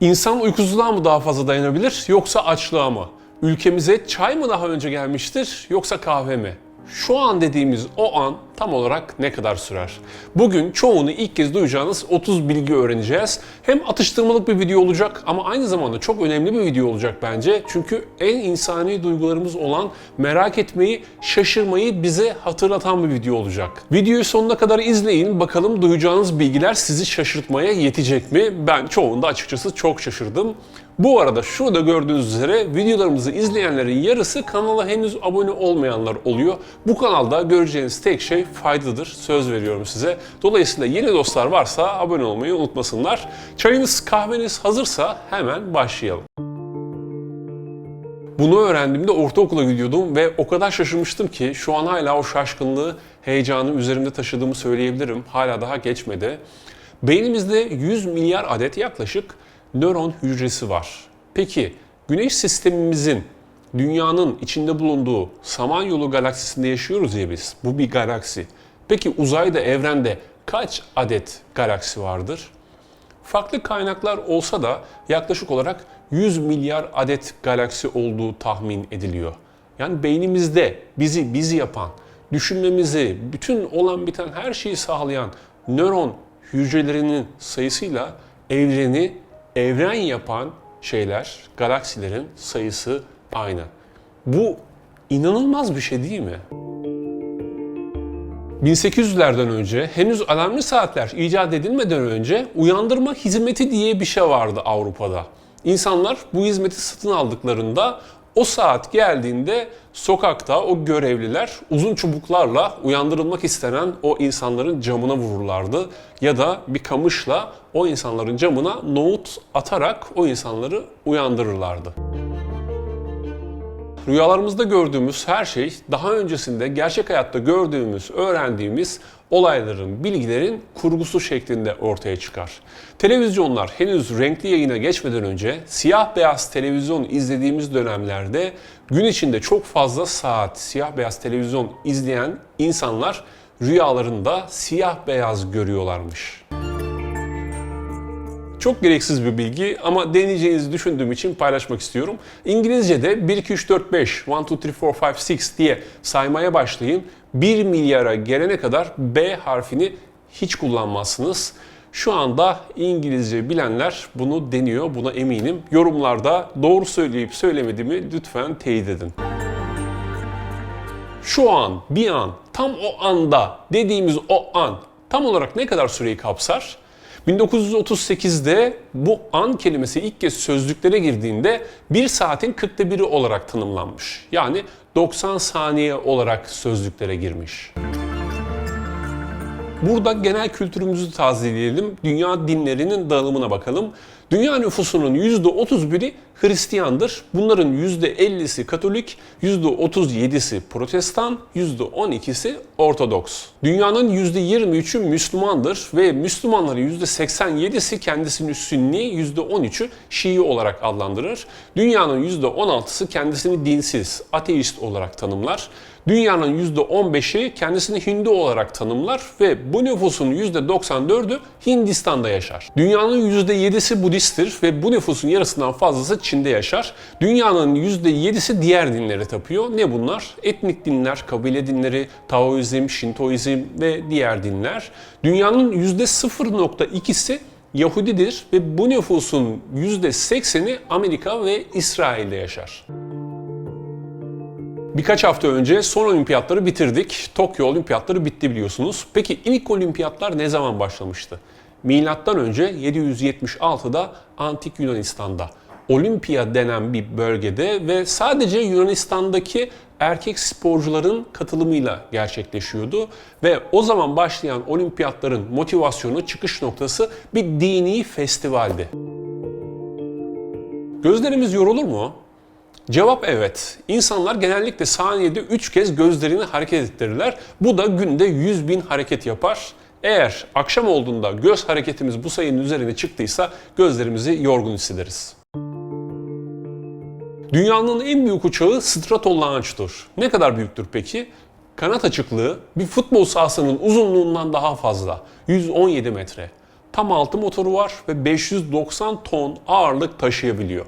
İnsan uykusuzluğa mı daha fazla dayanabilir yoksa açlığa mı? Ülkemize çay mı daha önce gelmiştir yoksa kahve mi? Şu an dediğimiz o an tam olarak ne kadar sürer? Bugün çoğunu ilk kez duyacağınız 30 bilgi öğreneceğiz. Hem atıştırmalık bir video olacak ama aynı zamanda çok önemli bir video olacak bence. Çünkü en insani duygularımız olan merak etmeyi, şaşırmayı bize hatırlatan bir video olacak. Videoyu sonuna kadar izleyin. Bakalım duyacağınız bilgiler sizi şaşırtmaya yetecek mi? Ben çoğunda açıkçası çok şaşırdım. Bu arada şurada gördüğünüz üzere videolarımızı izleyenlerin yarısı kanala henüz abone olmayanlar oluyor. Bu kanalda göreceğiniz tek şey faydadır. Söz veriyorum size. Dolayısıyla yeni dostlar varsa abone olmayı unutmasınlar. Çayınız kahveniz hazırsa hemen başlayalım. Bunu öğrendiğimde ortaokula gidiyordum ve o kadar şaşırmıştım ki şu an hala o şaşkınlığı, heyecanı üzerimde taşıdığımı söyleyebilirim. Hala daha geçmedi. Beynimizde 100 milyar adet yaklaşık nöron hücresi var. Peki güneş sistemimizin dünyanın içinde bulunduğu Samanyolu galaksisinde yaşıyoruz ya biz. Bu bir galaksi. Peki uzayda, evrende kaç adet galaksi vardır? Farklı kaynaklar olsa da yaklaşık olarak 100 milyar adet galaksi olduğu tahmin ediliyor. Yani beynimizde bizi bizi yapan, düşünmemizi, bütün olan biten her şeyi sağlayan nöron hücrelerinin sayısıyla evreni evren yapan şeyler, galaksilerin sayısı aynı. Bu inanılmaz bir şey değil mi? 1800'lerden önce henüz alarmlı saatler icat edilmeden önce uyandırma hizmeti diye bir şey vardı Avrupa'da. İnsanlar bu hizmeti satın aldıklarında o saat geldiğinde sokakta o görevliler uzun çubuklarla uyandırılmak istenen o insanların camına vururlardı ya da bir kamışla o insanların camına nohut atarak o insanları uyandırırlardı. Rüyalarımızda gördüğümüz her şey daha öncesinde gerçek hayatta gördüğümüz, öğrendiğimiz olayların, bilgilerin kurgusu şeklinde ortaya çıkar. Televizyonlar henüz renkli yayına geçmeden önce siyah beyaz televizyon izlediğimiz dönemlerde gün içinde çok fazla saat siyah beyaz televizyon izleyen insanlar rüyalarında siyah beyaz görüyorlarmış. Çok gereksiz bir bilgi ama deneyeceğinizi düşündüğüm için paylaşmak istiyorum. İngilizce'de 1, 2, 3, 4, 5, 1, 2, 3, 4, 5, 6 diye saymaya başlayın. 1 milyara gelene kadar B harfini hiç kullanmazsınız. Şu anda İngilizce bilenler bunu deniyor, buna eminim. Yorumlarda doğru söyleyip söylemediğimi lütfen teyit edin. Şu an, bir an, tam o anda dediğimiz o an tam olarak ne kadar süreyi kapsar? 1938'de bu an kelimesi ilk kez sözlüklere girdiğinde 1 saatin 40'ta biri olarak tanımlanmış. Yani 90 saniye olarak sözlüklere girmiş. Burada genel kültürümüzü tazeleyelim. Dünya dinlerinin dağılımına bakalım. Dünya nüfusunun %31'i Hristiyandır. Bunların %50'si Katolik, %37'si Protestan, %12'si Ortodoks. Dünyanın %23'ü Müslümandır ve Müslümanların %87'si kendisini Sünni, %13'ü Şii olarak adlandırır. Dünyanın %16'sı kendisini dinsiz, ateist olarak tanımlar. Dünyanın %15'i kendisini Hindu olarak tanımlar ve bu nüfusun %94'ü Hindistan'da yaşar. Dünyanın %7'si Budisttir ve bu nüfusun yarısından fazlası Çin'de yaşar. Dünyanın %7'si diğer dinlere tapıyor. Ne bunlar? Etnik dinler, kabile dinleri, Taoizm, Şintoizm ve diğer dinler. Dünyanın %0.2'si Yahudidir ve bu nüfusun %80'i Amerika ve İsrail'de yaşar. Birkaç hafta önce son olimpiyatları bitirdik. Tokyo olimpiyatları bitti biliyorsunuz. Peki ilk olimpiyatlar ne zaman başlamıştı? Milattan önce 776'da Antik Yunanistan'da. Olimpiya denen bir bölgede ve sadece Yunanistan'daki erkek sporcuların katılımıyla gerçekleşiyordu ve o zaman başlayan olimpiyatların motivasyonu, çıkış noktası bir dini festivaldi. Gözlerimiz yorulur mu? Cevap evet. İnsanlar genellikle saniyede 3 kez gözlerini hareket ettirirler. Bu da günde 100 bin hareket yapar. Eğer akşam olduğunda göz hareketimiz bu sayının üzerine çıktıysa gözlerimizi yorgun hissederiz. Dünyanın en büyük uçağı Strato Launch'tur. Ne kadar büyüktür peki? Kanat açıklığı bir futbol sahasının uzunluğundan daha fazla. 117 metre. Tam altı motoru var ve 590 ton ağırlık taşıyabiliyor.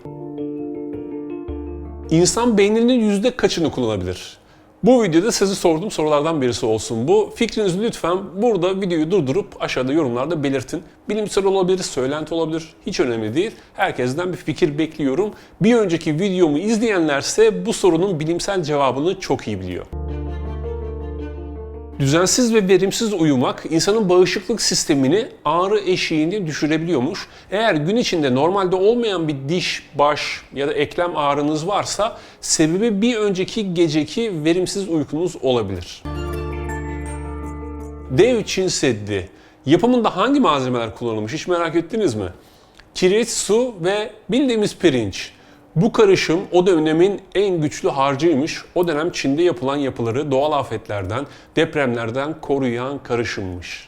İnsan beyninin yüzde kaçını kullanabilir? Bu videoda size sorduğum sorulardan birisi olsun bu. Fikrinizi lütfen burada videoyu durdurup aşağıda yorumlarda belirtin. Bilimsel olabilir, söylenti olabilir. Hiç önemli değil. Herkesten bir fikir bekliyorum. Bir önceki videomu izleyenlerse bu sorunun bilimsel cevabını çok iyi biliyor. Düzensiz ve verimsiz uyumak insanın bağışıklık sistemini ağrı eşiğini düşürebiliyormuş. Eğer gün içinde normalde olmayan bir diş, baş ya da eklem ağrınız varsa sebebi bir önceki geceki verimsiz uykunuz olabilir. Dev Çin Seddi. Yapımında hangi malzemeler kullanılmış hiç merak ettiniz mi? Kireç, su ve bildiğimiz pirinç. Bu karışım o dönemin en güçlü harcıymış. O dönem Çin'de yapılan yapıları doğal afetlerden, depremlerden koruyan karışımmış.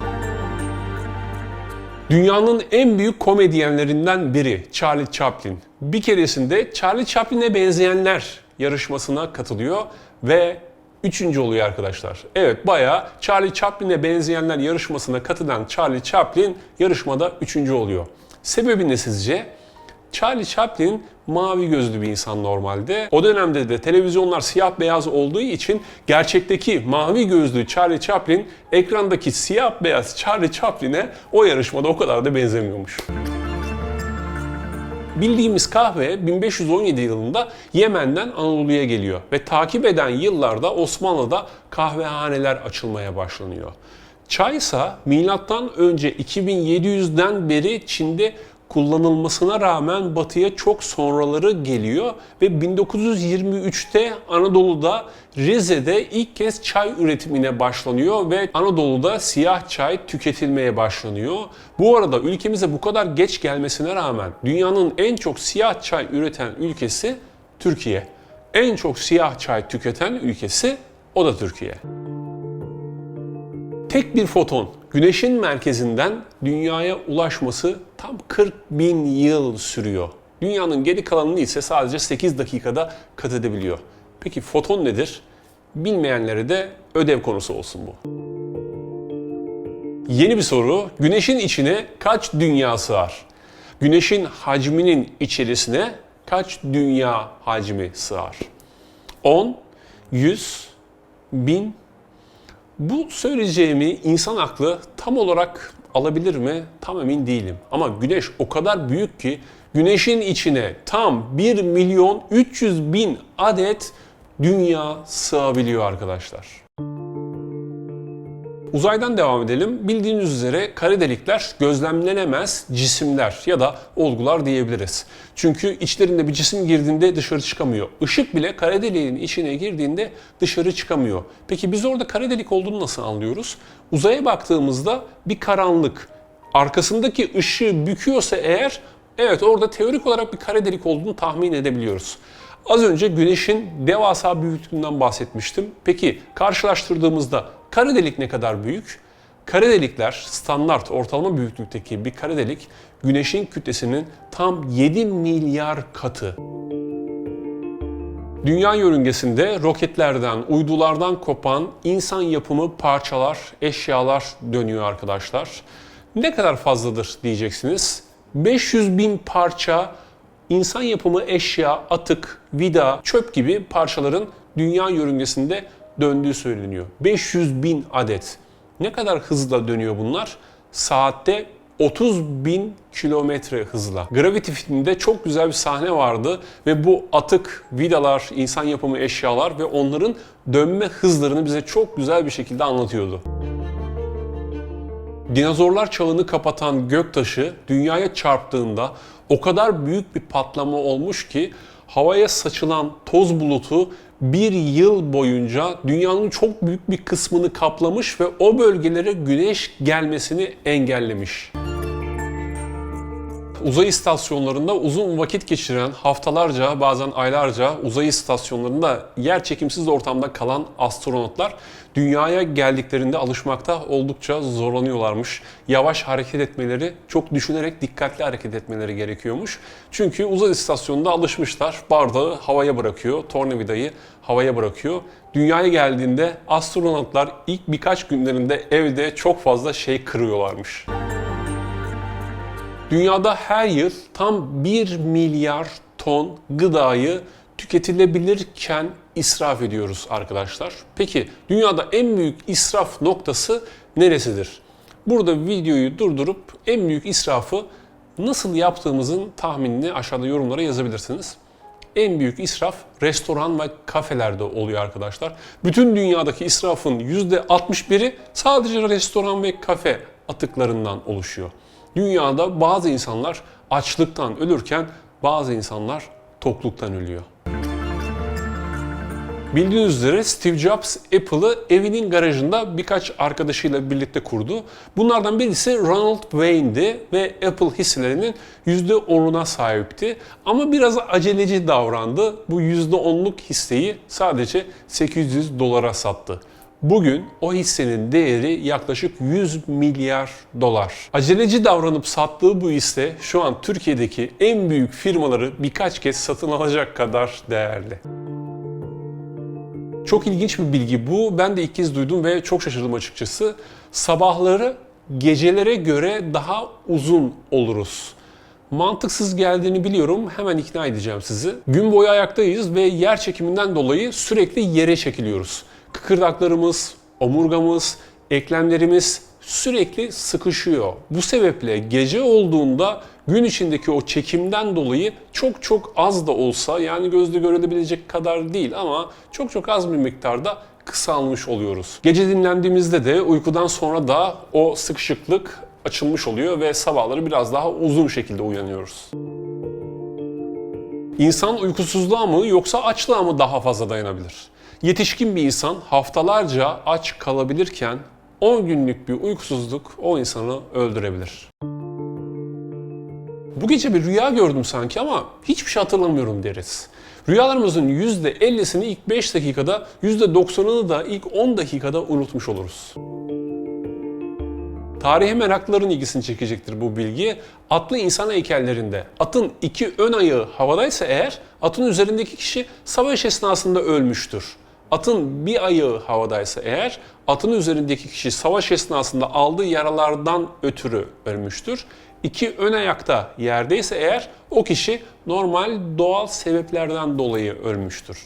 Dünyanın en büyük komedyenlerinden biri Charlie Chaplin. Bir keresinde Charlie Chaplin'e benzeyenler yarışmasına katılıyor ve üçüncü oluyor arkadaşlar. Evet bayağı Charlie Chaplin'e benzeyenler yarışmasına katılan Charlie Chaplin yarışmada üçüncü oluyor. Sebebi ne sizce? Charlie Chaplin mavi gözlü bir insan normalde. O dönemde de televizyonlar siyah beyaz olduğu için gerçekteki mavi gözlü Charlie Chaplin ekrandaki siyah beyaz Charlie Chaplin'e o yarışmada o kadar da benzemiyormuş. Bildiğimiz kahve 1517 yılında Yemen'den Anadolu'ya geliyor ve takip eden yıllarda Osmanlı'da kahvehaneler açılmaya başlanıyor. Çay ise milattan önce 2700'den beri Çin'de kullanılmasına rağmen batıya çok sonraları geliyor ve 1923'te Anadolu'da Rize'de ilk kez çay üretimine başlanıyor ve Anadolu'da siyah çay tüketilmeye başlanıyor. Bu arada ülkemize bu kadar geç gelmesine rağmen dünyanın en çok siyah çay üreten ülkesi Türkiye. En çok siyah çay tüketen ülkesi o da Türkiye. Tek bir foton güneşin merkezinden dünyaya ulaşması tam 40 bin yıl sürüyor. Dünyanın geri kalanını ise sadece 8 dakikada kat edebiliyor. Peki foton nedir? Bilmeyenlere de ödev konusu olsun bu. Yeni bir soru. Güneşin içine kaç dünya sığar? Güneşin hacminin içerisine kaç dünya hacmi sığar? 10, 100, 1000, bu söyleyeceğimi insan aklı tam olarak alabilir mi? Tam emin değilim. Ama güneş o kadar büyük ki güneşin içine tam 1 milyon 300 bin adet dünya sığabiliyor arkadaşlar. Uzaydan devam edelim. Bildiğiniz üzere kara delikler gözlemlenemez cisimler ya da olgular diyebiliriz. Çünkü içlerinde bir cisim girdiğinde dışarı çıkamıyor. Işık bile kara deliğin içine girdiğinde dışarı çıkamıyor. Peki biz orada kara delik olduğunu nasıl anlıyoruz? Uzaya baktığımızda bir karanlık, arkasındaki ışığı büküyorsa eğer evet orada teorik olarak bir kara delik olduğunu tahmin edebiliyoruz. Az önce güneşin devasa büyüklüğünden bahsetmiştim. Peki karşılaştırdığımızda kara delik ne kadar büyük? Kara delikler standart ortalama büyüklükteki bir kara delik güneşin kütlesinin tam 7 milyar katı. Dünya yörüngesinde roketlerden, uydulardan kopan insan yapımı parçalar, eşyalar dönüyor arkadaşlar. Ne kadar fazladır diyeceksiniz. 500 bin parça insan yapımı eşya, atık, vida, çöp gibi parçaların dünya yörüngesinde döndüğü söyleniyor. 500 bin adet. Ne kadar hızla dönüyor bunlar? Saatte 30 bin kilometre hızla. Gravity filminde çok güzel bir sahne vardı ve bu atık, vidalar, insan yapımı eşyalar ve onların dönme hızlarını bize çok güzel bir şekilde anlatıyordu. Dinozorlar çağını kapatan göktaşı dünyaya çarptığında o kadar büyük bir patlama olmuş ki havaya saçılan toz bulutu bir yıl boyunca dünyanın çok büyük bir kısmını kaplamış ve o bölgelere güneş gelmesini engellemiş. Uzay istasyonlarında uzun vakit geçiren, haftalarca bazen aylarca uzay istasyonlarında yer çekimsiz ortamda kalan astronotlar dünyaya geldiklerinde alışmakta oldukça zorlanıyorlarmış. Yavaş hareket etmeleri, çok düşünerek dikkatli hareket etmeleri gerekiyormuş. Çünkü uzay istasyonunda alışmışlar. Bardağı havaya bırakıyor, tornavidayı havaya bırakıyor. Dünyaya geldiğinde astronotlar ilk birkaç günlerinde evde çok fazla şey kırıyorlarmış. Dünyada her yıl tam 1 milyar ton gıdayı tüketilebilirken israf ediyoruz arkadaşlar. Peki dünyada en büyük israf noktası neresidir? Burada videoyu durdurup en büyük israfı nasıl yaptığımızın tahminini aşağıda yorumlara yazabilirsiniz. En büyük israf restoran ve kafelerde oluyor arkadaşlar. Bütün dünyadaki israfın %61'i sadece restoran ve kafe atıklarından oluşuyor. Dünyada bazı insanlar açlıktan ölürken bazı insanlar tokluktan ölüyor. Bildiğiniz üzere Steve Jobs Apple'ı evinin garajında birkaç arkadaşıyla birlikte kurdu. Bunlardan birisi Ronald Wayne'di ve Apple hisselerinin %10'una sahipti. Ama biraz aceleci davrandı. Bu %10'luk hisseyi sadece 800 dolara sattı. Bugün o hissenin değeri yaklaşık 100 milyar dolar. Aceleci davranıp sattığı bu hisse şu an Türkiye'deki en büyük firmaları birkaç kez satın alacak kadar değerli. Çok ilginç bir bilgi bu. Ben de ilk kez duydum ve çok şaşırdım açıkçası. Sabahları gecelere göre daha uzun oluruz. Mantıksız geldiğini biliyorum. Hemen ikna edeceğim sizi. Gün boyu ayaktayız ve yer çekiminden dolayı sürekli yere çekiliyoruz. Kıkırdaklarımız, omurgamız, eklemlerimiz sürekli sıkışıyor. Bu sebeple gece olduğunda gün içindeki o çekimden dolayı çok çok az da olsa yani gözle görülebilecek kadar değil ama çok çok az bir miktarda kısalmış oluyoruz. Gece dinlendiğimizde de uykudan sonra da o sıkışıklık açılmış oluyor ve sabahları biraz daha uzun şekilde uyanıyoruz. İnsan uykusuzluğa mı yoksa açlığa mı daha fazla dayanabilir? Yetişkin bir insan haftalarca aç kalabilirken 10 günlük bir uykusuzluk o insanı öldürebilir. Bu gece bir rüya gördüm sanki ama hiçbir şey hatırlamıyorum deriz. Rüyalarımızın %50'sini ilk 5 dakikada, %90'ını da ilk 10 dakikada unutmuş oluruz. Tarihe meraklıların ilgisini çekecektir bu bilgi. Atlı insan heykellerinde atın iki ön ayağı havadaysa eğer atın üzerindeki kişi savaş esnasında ölmüştür. Atın bir ayağı havadaysa eğer atın üzerindeki kişi savaş esnasında aldığı yaralardan ötürü ölmüştür. İki ön ayakta yerdeyse eğer o kişi normal doğal sebeplerden dolayı ölmüştür.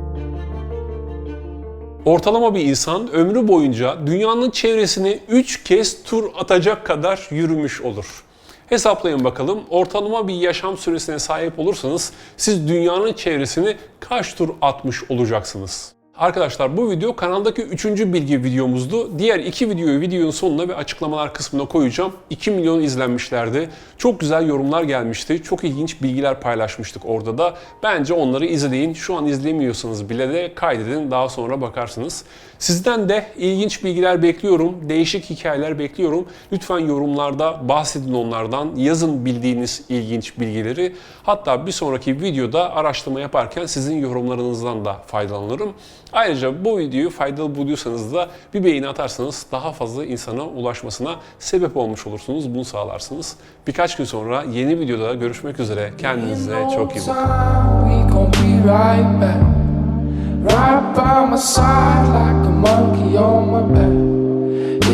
Ortalama bir insan ömrü boyunca dünyanın çevresini 3 kez tur atacak kadar yürümüş olur. Hesaplayın bakalım ortalama bir yaşam süresine sahip olursanız siz dünyanın çevresini kaç tur atmış olacaksınız? Arkadaşlar bu video kanaldaki 3. bilgi videomuzdu. Diğer iki videoyu videonun sonuna ve açıklamalar kısmına koyacağım. 2 milyon izlenmişlerdi. Çok güzel yorumlar gelmişti. Çok ilginç bilgiler paylaşmıştık orada da. Bence onları izleyin. Şu an izlemiyorsanız bile de kaydedin. Daha sonra bakarsınız. Sizden de ilginç bilgiler bekliyorum. Değişik hikayeler bekliyorum. Lütfen yorumlarda bahsedin onlardan. Yazın bildiğiniz ilginç bilgileri. Hatta bir sonraki videoda araştırma yaparken sizin yorumlarınızdan da faydalanırım. Ayrıca bu videoyu faydalı buluyorsanız da bir beğeni atarsanız daha fazla insana ulaşmasına sebep olmuş olursunuz. Bunu sağlarsınız. Birkaç gün sonra yeni videoda görüşmek üzere. Kendinize çok iyi bakın.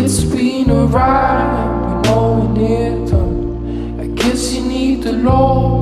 It's been a ride, we know it's done. I guess you need the Lord.